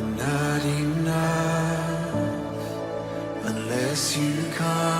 I'm not enough unless you come.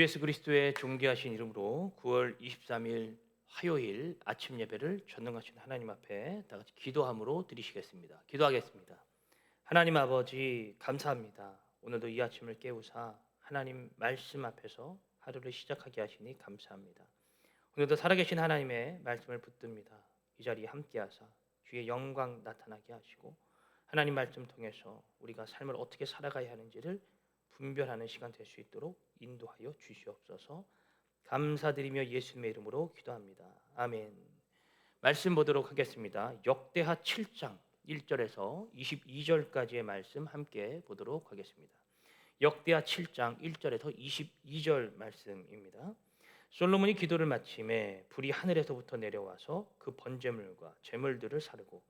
주 예수 그리스도의 존귀하신 이름으로 9월 23일 화요일 아침 예배를 전능하신 하나님 앞에 다 같이 기도함으로 드리시겠습니다. 기도하겠습니다. 하나님 아버지 감사합니다. 오늘도 이 아침을 깨우사 하나님 말씀 앞에서 하루를 시작하게 하시니 감사합니다. 오늘도 살아계신 하나님의 말씀을 붙듭니다. 이 자리에 함께하사 주의 영광 나타나게 하시고 하나님 말씀 통해서 우리가 삶을 어떻게 살아가야 하는지를 분별하는 시간 될 수 있도록 인도하여 주시옵소서. 감사드리며 예수님의 이름으로 기도합니다. 아멘. 말씀 보도록 하겠습니다. 역대하 7장 1절에서 22절까지의 말씀 함께 보도록 하겠습니다. 역대하 7장 1절에서 22절 말씀입니다. 솔로몬이 기도를 마침에 불이 하늘에서부터 내려와서 그 번제물과 제물들을 사르고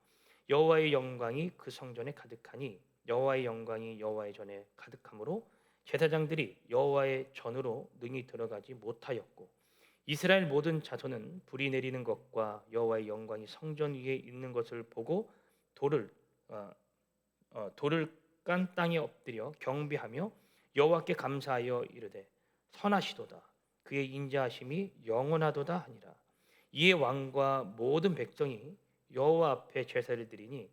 여호와의 영광이 그 성전에 가득하니 여호와의 영광이 여호와의 전에 가득하므로 제사장들이 여호와의 전으로 능히 들어가지 못하였고 이스라엘 모든 자손은 불이 내리는 것과 여호와의 영광이 성전 위에 있는 것을 보고 돌을 어, 어, 돌을 깐 땅에 엎드려 경배하며 여호와께 감사하여 이르되 선하시도다. 그의 인자하심이 영원하도다 하니라. 이에 왕과 모든 백성이 여호와 앞에 제사를 드리니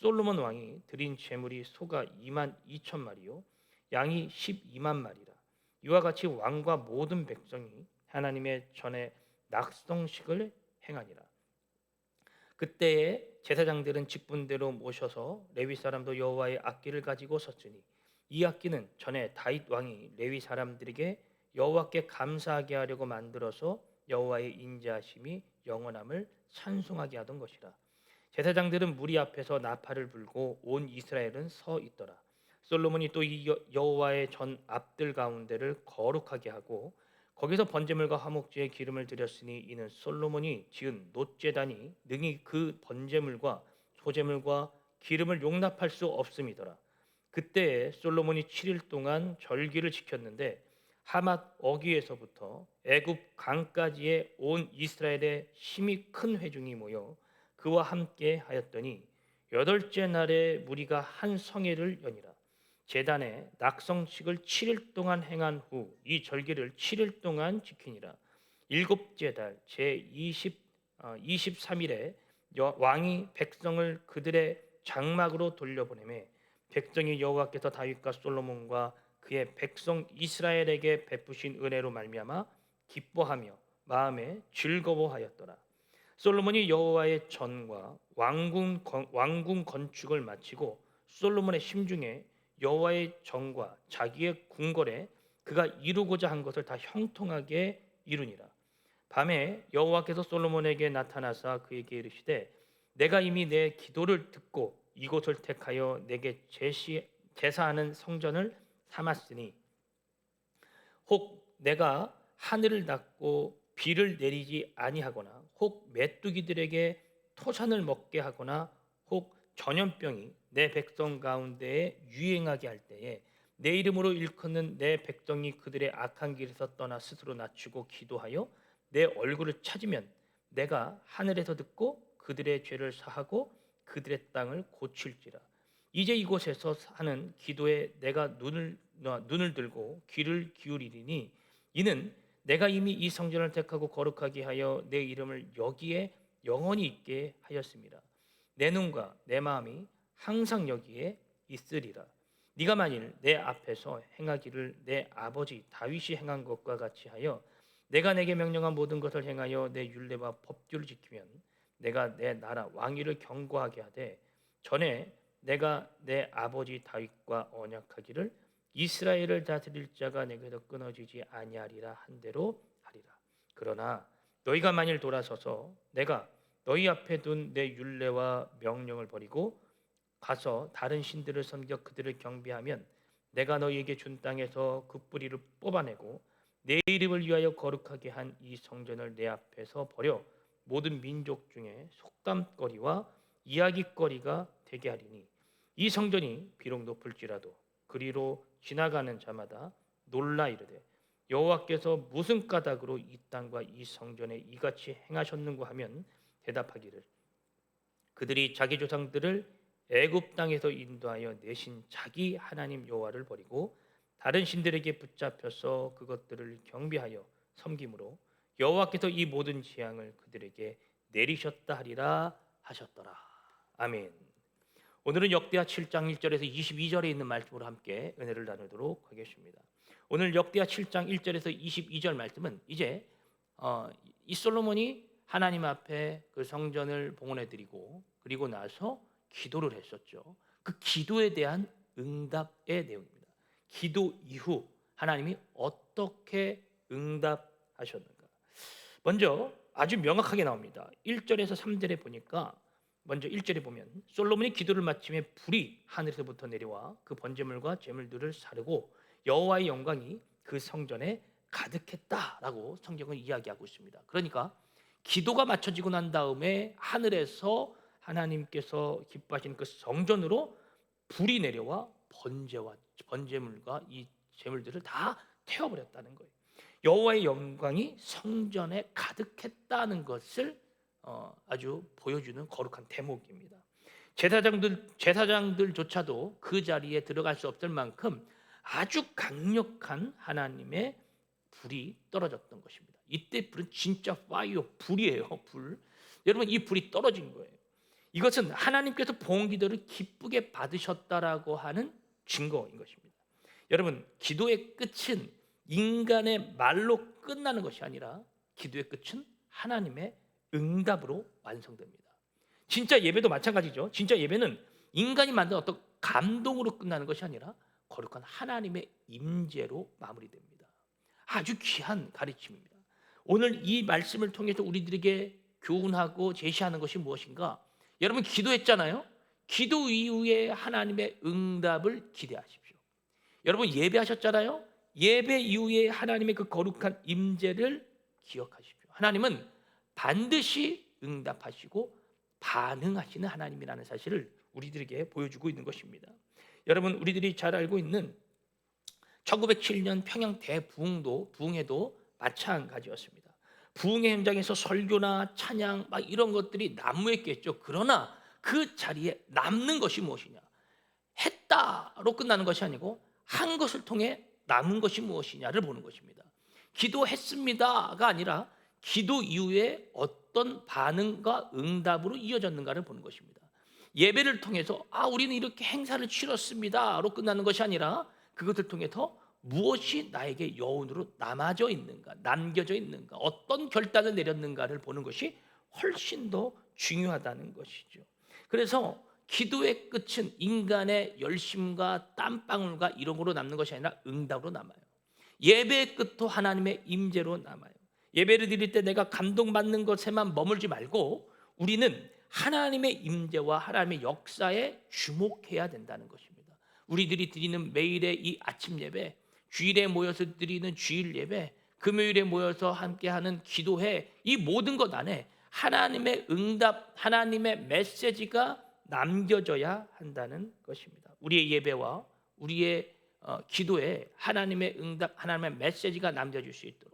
솔로몬 왕이 드린 제물이 소가 2만 2천 마리요 양이 12만 마리라. 이와 같이 왕과 모든 백성이 하나님의 전에 낙성식을 행하니라. 그때에 제사장들은 직분대로 모셔서 레위 사람도 여호와의 악기를 가지고 섰으니 이 악기는 전에 다윗 왕이 레위 사람들에게 여호와께 감사하게 하려고 만들어서 여호와의 인자하심이 영원함을 찬송하게 하던 것이라 제사장들은 무리 앞에서 나팔을 불고 온 이스라엘은 서 있더라 솔로몬이 또 이 여호와의 전 앞들 가운데를 거룩하게 하고 거기서 번제물과 화목제의 기름을 드렸으니 이는 솔로몬이 지은 노제단이 능히 그 번제물과 소제물과 기름을 용납할 수 없음이더라. 그때에 솔로몬이 7일 동안 절기를 지켰는데 하맛 어귀에서부터 애굽 강까지의 온 이스라엘의 힘이 큰 회중이 모여 그와 함께 하였더니 여덟째 날에 무리가 한 성회를 여니라. 제단에 낙성식을 7일 동안 행한 후 이 절기를 7일 동안 지키니라. 일곱째 달 제 20, 어, 23일에 왕이 백성을 그들의 장막으로 돌려보내매 백성이 여호와께서 다윗과 솔로몬과 그의 백성 이스라엘에게 베푸신 은혜로 말미암아 기뻐하며 마음에 즐거워하였더라. 솔로몬이 여호와의 전과 왕궁 건, 왕궁 건축을 마치고 솔로몬의 심중에 여호와의 정과 자기의 궁궐에 그가 이루고자 한 것을 다 형통하게 이루니라. 밤에 여호와께서 솔로몬에게 나타나사 그에게 이르시되 내가 이미 내 기도를 듣고 이곳을 택하여 내게 제시 제사하는 성전을 삼았으니 혹 내가 하늘을 닫고 비를 내리지 아니하거나 혹 메뚜기들에게 토산을 먹게 하거나 혹 전염병이 내 백성 가운데에 유행하게 할 때에 내 이름으로 일컫는 내 백성이 그들의 악한 길에서 떠나 스스로 낮추고 기도하여 내 얼굴을 찾으면 내가 하늘에서 듣고 그들의 죄를 사하고 그들의 땅을 고칠지라. 이제 이곳에서 하는 기도에 내가 눈을 눈을 들고 귀를 기울이리니 이는 내가 이미 이 성전을 택하고 거룩하게 하여 내 이름을 여기에 영원히 있게 하였습니다. 내 눈과 내 마음이 항상 여기에 있으리라. 네가 만일 내 앞에서 행하기를 내 아버지 다윗이 행한 것과 같이 하여 내가 내게 명령한 모든 것을 행하여 내 율례와 법규를 지키면 내가 내 나라 왕위를 경고하게 하되 전에 내가 내 아버지 다윗과 언약하기를 이스라엘을 다스릴 자가 내게서 끊어지지 아니하리라 한 대로 하리라. 그러나 너희가 만일 돌아서서 내가 너희 앞에 둔 내 율례와 명령을 버리고 가서 다른 신들을 섬겨 그들을 경배하면 내가 너희에게 준 땅에서 그 뿌리를 뽑아내고 내 이름을 위하여 거룩하게 한 이 성전을 내 앞에서 버려 모든 민족 중에 속담거리와 이야기거리가 되게 하리니 이 성전이 비록 높을지라도 그리로 지나가는 자마다 놀라 이르되 여호와께서 무슨 까닭으로 이 땅과 이 성전에 이같이 행하셨는고 하면 대답하기를 그들이 자기 조상들을 애굽 땅에서 인도하여 내신 자기 하나님 여호와를 버리고 다른 신들에게 붙잡혀서 그것들을 경배하여 섬김으로 여호와께서 이 모든 재앙을 그들에게 내리셨다 하리라 하셨더라. 아멘. 오늘은 역대하 7장 1절에서 22절에 있는 말씀으로 함께 은혜를 나누도록 하겠습니다. 오늘 역대하 7장 1절에서 22절 말씀은 이제 어, 이 솔로몬이 하나님 앞에 그 성전을 봉헌해 드리고 그리고 나서 기도를 했었죠. 그 기도에 대한 응답의 내용입니다. 기도 이후 하나님이 어떻게 응답하셨는가? 먼저 아주 명확하게 나옵니다. 1절에서 3절에 보니까 먼저 1절에 보면 솔로몬이 기도를 마침에 불이 하늘에서부터 내려와 그 번제물과 제물들을 사르고 여호와의 영광이 그 성전에 가득했다라고 성경은 이야기하고 있습니다. 그러니까 기도가 맞춰지고 난 다음에 하늘에서 하나님께서 기뻐하시는 그 성전으로 불이 내려와 번제와 번제물과 이 제물들을 다 태워버렸다는 거예요. 여호와의 영광이 성전에 가득했다는 것을 어, 아주 보여주는 거룩한 대목입니다. 제사장들 제사장들조차도 그 자리에 들어갈 수 없을 만큼 아주 강력한 하나님의 불이 떨어졌던 것입니다. 이때 불은 진짜 파이어 불이에요, 불. 여러분 이 불이 떨어진 거예요. 이것은 하나님께서 봉 기도를 기쁘게 받으셨다라고 하는 증거인 것입니다. 여러분 기도의 끝은 인간의 말로 끝나는 것이 아니라 기도의 끝은 하나님의 응답으로 완성됩니다. 진짜 예배도 마찬가지죠. 진짜 예배는 인간이 만든 어떤 감동으로 끝나는 것이 아니라 거룩한 하나님의 임재로 마무리됩니다. 아주 귀한 가르침입니다. 오늘 이 말씀을 통해서 우리들에게 교훈하고 제시하는 것이 무엇인가? 여러분 기도했잖아요. 기도 이후에 하나님의 응답을 기대하십시오. 여러분 예배하셨잖아요. 예배 이후에 하나님의 그 거룩한 임재를 기억하십시오. 하나님은 반드시 응답하시고 반응하시는 하나님이라는 사실을 우리들에게 보여주고 있는 것입니다. 여러분 우리들이 잘 알고 있는 1907년 평양 대부흥도 부흥회도 마찬가지였습니다. 부흥회 현장에서 설교나 찬양 막 이런 것들이 난무했겠죠. 그러나 그 자리에 남는 것이 무엇이냐? 했다로 끝나는 것이 아니고 한 것을 통해 남은 것이 무엇이냐를 보는 것입니다. 기도했습니다가 아니라 기도 이후에 어떤 반응과 응답으로 이어졌는가를 보는 것입니다. 예배를 통해서 아 우리는 이렇게 행사를 치렀습니다로 끝나는 것이 아니라 그것을 통해서 무엇이 나에게 여운으로 남아져 있는가, 남겨져 있는가, 어떤 결단을 내렸는가를 보는 것이 훨씬 더 중요하다는 것이죠. 그래서 기도의 끝은 인간의 열심과 땀방울과 이런 거로 남는 것이 아니라 응답으로 남아요. 예배의 끝도 하나님의 임재로 남아요. 예배를 드릴 때 내가 감동받는 것에만 머물지 말고 우리는 하나님의 임재와 하나님의 역사에 주목해야 된다는 것입니다. 우리들이 드리는 매일의 이 아침 예배, 주일에 모여서 드리는 주일 예배, 금요일에 모여서 함께하는 기도회 이 모든 것 안에 하나님의 응답, 하나님의 메시지가 남겨져야 한다는 것입니다. 우리의 예배와 우리의 어, 기도에 하나님의 응답, 하나님의 메시지가 남겨질 수 있도록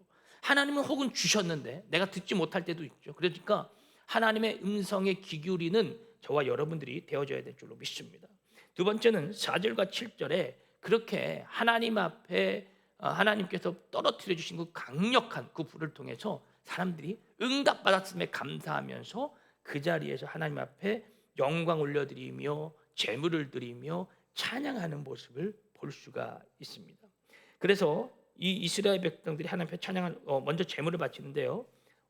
하나님은 혹은 주셨는데 내가 듣지 못할 때도 있죠. 그러니까 하나님의 음성에 귀 기울이는 저와 여러분들이 되어져야 될 줄로 믿습니다. 두 번째는 4절과 7절에 그렇게 하나님 앞에 어, 하나님께서 떨어뜨려 주신 그 강력한 그 불을 통해서 사람들이 응답 받았음에 감사하면서 그 자리에서 하나님 앞에 영광 올려드리며 제물을 드리며 찬양하는 모습을 볼 수가 있습니다. 그래서 이 이스라엘 백성들이 하나님 앞에 찬양한 어, 먼저 제물을 바치는데요.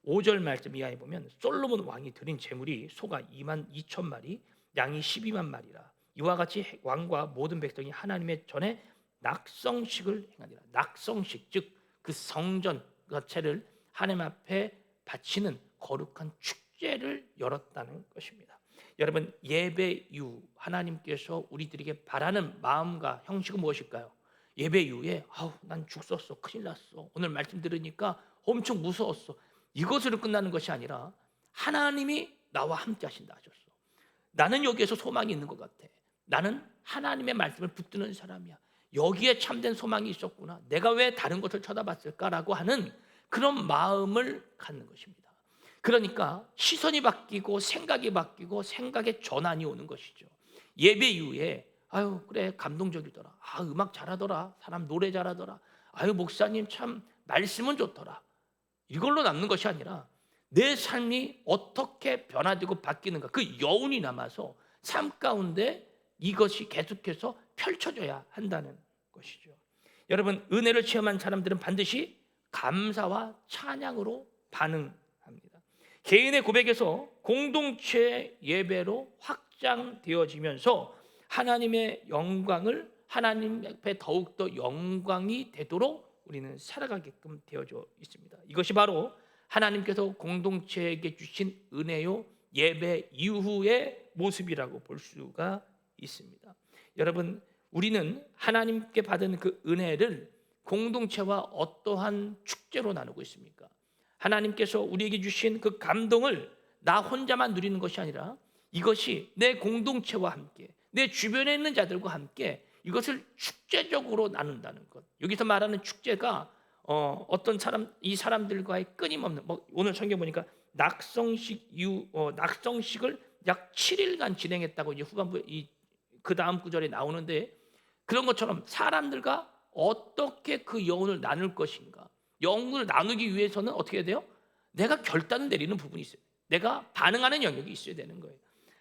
5절 말씀 이하에 보면 솔로몬 왕이 드린 제물이 소가 2만 2천 마리, 양이 12만 마리라. 이와 같이 왕과 모든 백성이 하나님의 전에 낙성식을 행하니라. 낙성식 즉 그 성전 자체를 하나님 앞에 바치는 거룩한 축제를 열었다는 것입니다. 여러분 예배 이후 하나님께서 우리들에게 바라는 마음과 형식은 무엇일까요? 예배 이후에 아우 난 죽었어 큰일 났어. 오늘 말씀 들으니까 엄청 무서웠어. 이것으로 끝나는 것이 아니라 하나님이 나와 함께 하신다 하셨어. 나는 여기에서 소망이 있는 것 같아. 나는 하나님의 말씀을 붙드는 사람이야. 여기에 참된 소망이 있었구나. 내가 왜 다른 것을 쳐다봤을까라고 하는 그런 마음을 갖는 것입니다. 그러니까 시선이 바뀌고 생각이 바뀌고 생각의 전환이 오는 것이죠. 예배 이후에 아유 그래 감동적이더라. 아 음악 잘하더라. 사람 노래 잘하더라. 아유 목사님 참 말씀은 좋더라. 이걸로 남는 것이 아니라 내 삶이 어떻게 변화되고 바뀌는가 그 여운이 남아서 삶 가운데 이것이 계속해서 펼쳐져야 한다는 것이죠. 여러분 은혜를 체험한 사람들은 반드시 감사와 찬양으로 반응합니다. 개인의 고백에서 공동체 예배로 확장되어지면서 하나님의 영광을 하나님 앞에 더욱더 영광이 되도록 우리는 살아가게끔 되어져 있습니다. 이것이 바로 하나님께서 공동체에게 주신 은혜요 예배 이후의 모습이라고 볼 수가 있습니다. 여러분 우리는 하나님께 받은 그 은혜를 공동체와 어떠한 축제로 나누고 있습니까? 하나님께서 우리에게 주신 그 감동을 나 혼자만 누리는 것이 아니라 이것이 내 공동체와 함께 내 주변에 있는 자들과 함께 이것을 축제적으로 나눈다는 것. 여기서 말하는 축제가 어, 어떤 사람 이 사람들과의 끊임없는 뭐 오늘 성경 보니까 낙성식 이후 어, 낙성식을 약 7일간 진행했다고 이제 후반부에 이그 다음 구절에 나오는데 그런 것처럼 사람들과 어떻게 그 영혼을 나눌 것인가 영혼을 나누기 위해서는 어떻게 해야 돼요? 내가 결단을 내리는 부분이 있어요. 내가 반응하는 영역이 있어야 되는 거예요.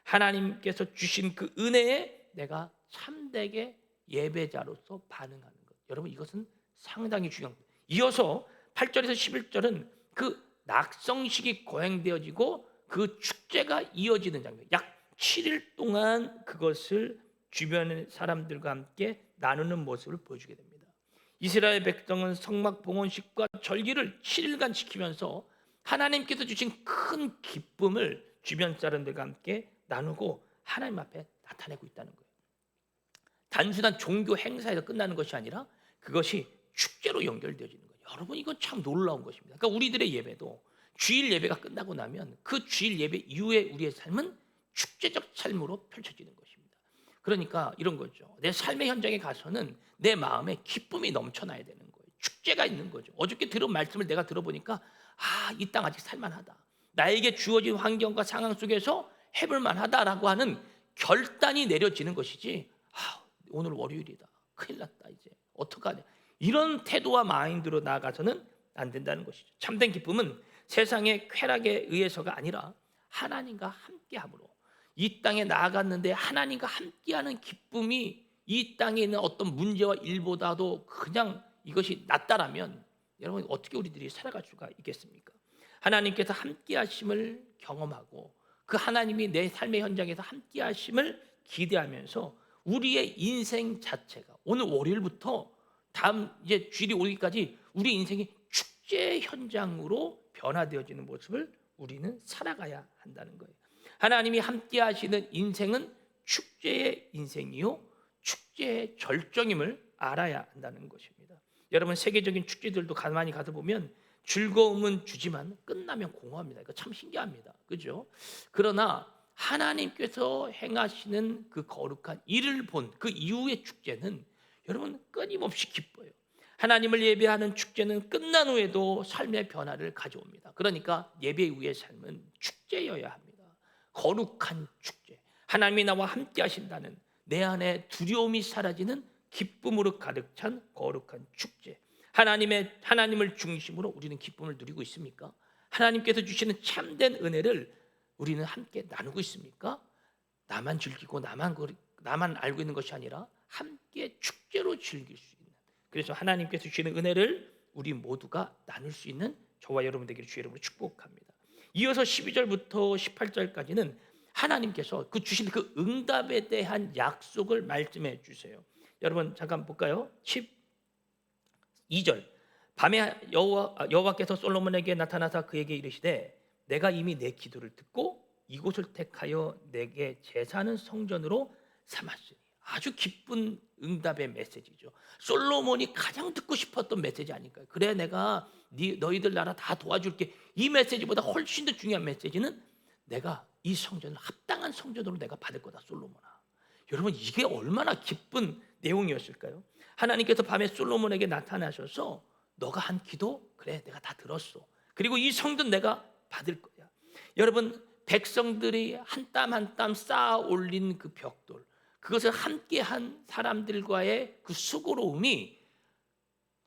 하나님께서 주신 그 은혜에 내가 참되게 예배자로서 반응하는 것. 여러분 이것은 상당히 중요합니다. 이어서 8절에서 11절은 그 낙성식이 거행되어지고 그 축제가 이어지는 장면. 약 7일 동안 그것을 주변의 사람들과 함께 나누는 모습을 보여주게 됩니다. 이스라엘 백성은 성막 봉헌식과 절기를 7일간 지키면서 하나님께서 주신 큰 기쁨을 주변 사람들과 함께 나누고 하나님 앞에 나타내고 있다는 거예요. 단순한 종교 행사에서 끝나는 것이 아니라 그것이 축제로 연결되어지는 거예요. 여러분 이건 참 놀라운 것입니다. 그러니까 우리들의 예배도 주일 예배가 끝나고 나면 그 주일 예배 이후에 우리의 삶은 축제적 삶으로 펼쳐지는 것입니다. 그러니까 이런 거죠. 내 삶의 현장에 가서는 내 마음에 기쁨이 넘쳐나야 되는 거예요. 축제가 있는 거죠. 어저께 들은 말씀을 내가 들어보니까 아, 이 땅 아직 살만하다. 나에게 주어진 환경과 상황 속에서 해볼 만하다라고 하는 결단이 내려지는 것이지. 아, 오늘 월요일이다. 큰일 났다 이제. 어떡하냐. 이런 태도와 마인드로 나아가서는 안 된다는 것이죠. 참된 기쁨은 세상의 쾌락에 의해서가 아니라 하나님과 함께함으로 이 땅에 나아갔는데 하나님과 함께하는 기쁨이 이 땅에 있는 어떤 문제와 일보다도 그냥 이것이 낫다라면 여러분 어떻게 우리들이 살아갈 수가 있겠습니까? 하나님께서 함께하심을 경험하고 그 하나님이 내 삶의 현장에서 함께 하심을 기대하면서 우리의 인생 자체가 오늘 월요일부터 다음 이제 주일이 오기까지 우리 인생이 축제 현장으로 변화되어지는 모습을 우리는 살아가야 한다는 거예요. 하나님이 함께 하시는 인생은 축제의 인생이요 축제의 절정임을 알아야 한다는 것입니다. 여러분 세계적인 축제들도 가만히 가서 보면 즐거움은 주지만 끝나면 공허합니다. 이거 참 신기합니다. 그죠? 그러나 하나님께서 행하시는 그 거룩한 일을 본 그 이후의 축제는 여러분 끊임없이 기뻐요. 하나님을 예배하는 축제는 끝난 후에도 삶의 변화를 가져옵니다. 그러니까 예배 후의 삶은 축제여야 합니다. 거룩한 축제. 하나님이 나와 함께 하신다는 내 안에 두려움이 사라지는 기쁨으로 가득 찬 거룩한 축제. 하나님의 하나님을 중심으로 우리는 기쁨을 누리고 있습니까? 하나님께서 주시는 참된 은혜를 우리는 함께 나누고 있습니까? 나만 즐기고 나만 그- 나만 알고 있는 것이 아니라 함께 축제로 즐길 수 있는. 그래서 하나님께서 주시는 은혜를 우리 모두가 나눌 수 있는 저와 여러분 되기를 주의 이름으로 축복합니다. 이어서 12절부터 18절까지는 하나님께서 그 주신 그 응답에 대한 약속을 말씀해 주세요. 여러분 잠깐 볼까요? 12절. 밤에 여호와 아, 여호와께서 솔로몬에게 나타나사 그에게 이르시되 내가 이미 내 기도를 듣고 이곳을 택하여 내게 제사하는 성전으로 삼았으니 아주 기쁜 응답의 메시지죠. 솔로몬이 가장 듣고 싶었던 메시지 아닐까요? 그래 내가 네, 너희들 나라 다 도와줄게. 이 메시지보다 훨씬 더 중요한 메시지는 내가 이 성전을 합당한 성전으로 내가 받을 거다 솔로몬아. 여러분 이게 얼마나 기쁜 내용이었을까요? 하나님께서 밤에 솔로몬에게 나타나셔서 너가 한 기도 그래 내가 다 들었어. 그리고 이 성전 내가 받을 거야. 여러분 백성들이 한 땀 한 땀 쌓아 올린 그 벽돌 그것을 함께 한 사람들과의 그 수고로움이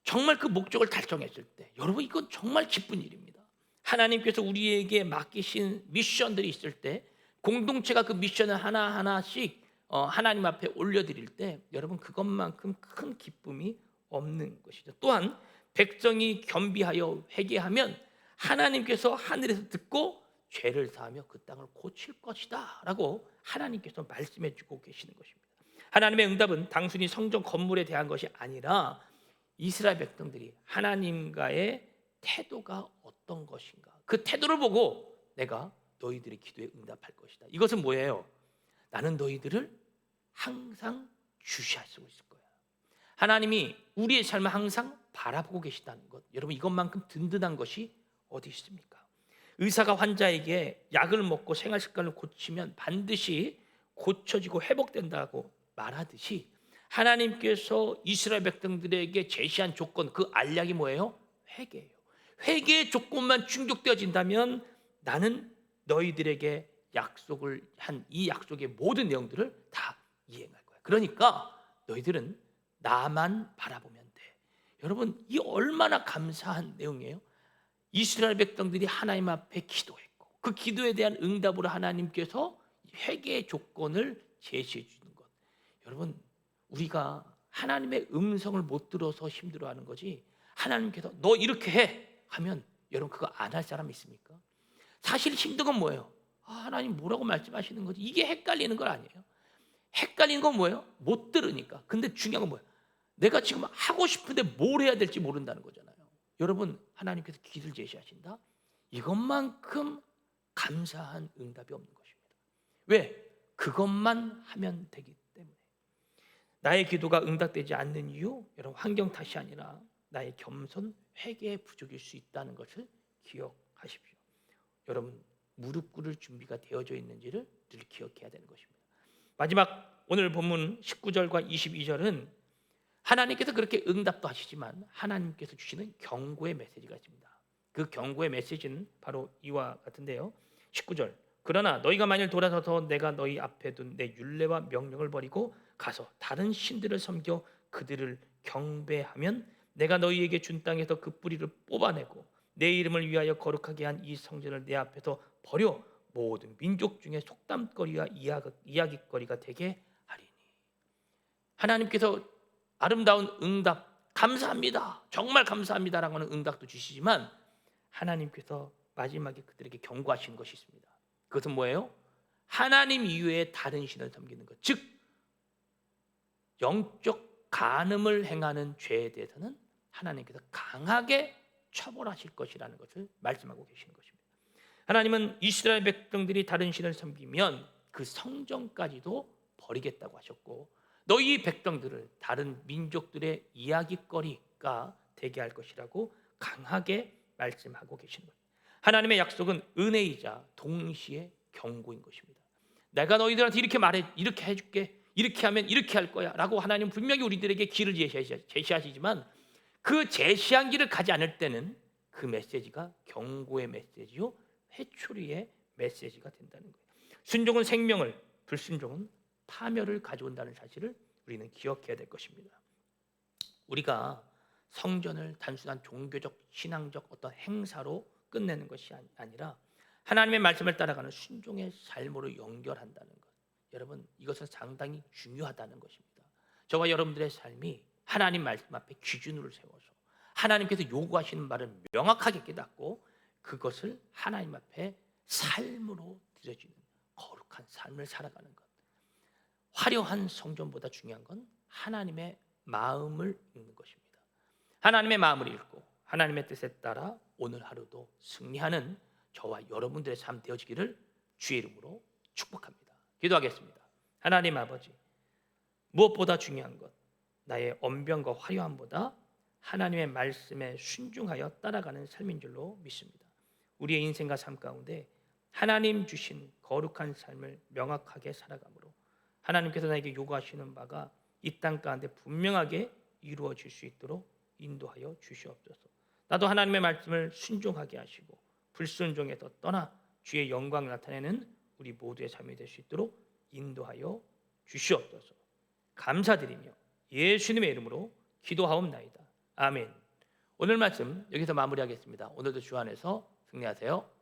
정말 그 목적을 달성했을 때 여러분 이건 정말 기쁜 일입니다. 하나님께서 우리에게 맡기신 미션들이 있을 때 공동체가 그 미션을 하나 하나씩 어, 하나님 앞에 올려드릴 때 여러분 그것만큼 큰 기쁨이 없는 것이죠. 또한 백성이 겸비하여 회개하면 하나님께서 하늘에서 듣고 죄를 사하며 그 땅을 고칠 것이다라고 하나님께서 말씀해 주고 계시는 것입니다. 하나님의 응답은 단순히 성전 건물에 대한 것이 아니라 이스라엘 백성들이 하나님과의 태도가 어떤 것인가 그 태도를 보고 내가 너희들의 기도에 응답할 것이다. 이것은 뭐예요? 나는 너희들을 항상 주시하시고 있을 거야. 하나님이 우리의 삶을 항상 바라보고 계시다는 것. 여러분 이것만큼 든든한 것이 어디 있습니까? 의사가 환자에게 약을 먹고 생활 습관을 고치면 반드시 고쳐지고 회복된다고 말하듯이 하나님께서 이스라엘 백성들에게 제시한 조건 그 알약이 뭐예요? 회개예요. 회개의 조건만 충족되어진다면 나는 너희들에게 약속을 한 이 약속의 모든 내용들을 다 이행할 거야. 그러니까 너희들은 나만 바라보면 돼. 여러분 이 얼마나 감사한 내용이에요. 이스라엘 백성들이 하나님 앞에 기도했고 그 기도에 대한 응답으로 하나님께서 회개의 조건을 제시해 주는 것. 여러분 우리가 하나님의 음성을 못 들어서 힘들어하는 거지. 하나님께서 너 이렇게 해 하면 여러분 그거 안 할 사람 있습니까? 사실 힘든 건 뭐예요? 아, 하나님 뭐라고 말씀하시는 거지? 이게 헷갈리는 건 아니에요. 헷갈리는 건 뭐예요? 못 들으니까. 근데 중요한 건 뭐예요? 내가 지금 하고 싶은데 뭘 해야 될지 모른다는 거잖아요. 여러분 하나님께서 길을 제시하신다. 이것만큼 감사한 응답이 없는 것입니다. 왜? 그것만 하면 되기 때문에. 나의 기도가 응답되지 않는 이유, 여러분 환경 탓이 아니라 나의 겸손, 회개의 부족일 수 있다는 것을 기억하십시오. 여러분 무릎 꿇을 준비가 되어져 있는지를 늘 기억해야 되는 것입니다. 마지막 오늘 본문 19절과 22절은 하나님께서 그렇게 응답도 하시지만 하나님께서 주시는 경고의 메시지가 있습니다. 그 경고의 메시지는 바로 이와 같은데요. 19절. 그러나 너희가 만일 돌아서서 내가 너희 앞에 둔 내 율례와 명령을 버리고 가서 다른 신들을 섬겨 그들을 경배하면 내가 너희에게 준 땅에서 그 뿌리를 뽑아내고 내 이름을 위하여 거룩하게 한 이 성전을 내 앞에서 버려 모든 민족 중에 속담거리와 이야기, 이야기거리가 되게 하리니 하나님께서 아름다운 응답 감사합니다 정말 감사합니다라고 하는 응답도 주시지만 하나님께서 마지막에 그들에게 경고하시는 것이 있습니다 그것은 뭐예요? 하나님 이외에 다른 신을 섬기는 것 즉 영적 간음을 행하는 죄에 대해서는 하나님께서 강하게 처벌하실 것이라는 것을 말씀하고 계시는 것입니다. 하나님은 이스라엘 백성들이 다른 신을 섬기면 그 성전까지도 버리겠다고 하셨고 너희 백성들을 다른 민족들의 이야기거리가 되게 할 것이라고 강하게 말씀하고 계시는 거예요. 하나님의 약속은 은혜이자 동시에 경고인 것입니다. 내가 너희들한테 이렇게 말해 이렇게 해줄게 이렇게 하면 이렇게 할 거야라고 하나님 분명히 우리들에게 길을 제시하시지만 그 제시한 길을 가지 않을 때는 그 메시지가 경고의 메시지요 회초리의 메시지가 된다는 거예요. 순종은 생명을, 불순종은 파멸을 가져온다는 사실을 우리는 기억해야 될 것입니다. 우리가 성전을 단순한 종교적 신앙적 어떤 행사로 끝내는 것이 아니- 아니라 하나님의 말씀을 따라가는 순종의 삶으로 연결한다는 것. 여러분 이것은 상당히 중요하다는 것입니다. 저와 여러분들의 삶이 하나님 말씀 앞에 기준으로 세워서 하나님께서 요구하시는 말을 명확하게 깨닫고 그것을 하나님 앞에 삶으로 드려지는 거룩한 삶을 살아가는 것. 화려한 성전보다 중요한 건 하나님의 마음을 읽는 것입니다. 하나님의 마음을 읽고 하나님의 뜻에 따라 오늘 하루도 승리하는 저와 여러분들의 삶 되어지기를 주의 이름으로 축복합니다. 기도하겠습니다. 하나님 아버지, 무엇보다 중요한 것, 나의 언변과 화려함보다 하나님의 말씀에 순종하여 따라가는 삶인 줄로 믿습니다. 우리의 인생과 삶 가운데 하나님 주신 거룩한 삶을 명확하게 살아가므로 하나님께서 나에게 요구하시는 바가 이 땅 가운데 분명하게 이루어질 수 있도록 인도하여 주시옵소서. 나도 하나님의 말씀을 순종하게 하시고 불순종에서 떠나 주의 영광을 나타내는 우리 모두의 삶이 될 수 있도록 인도하여 주시옵소서. 감사드리며 예수님의 이름으로 기도하옵나이다. 아멘. 오늘 말씀 여기서 마무리하겠습니다. 오늘도 주 안에서 승리하세요.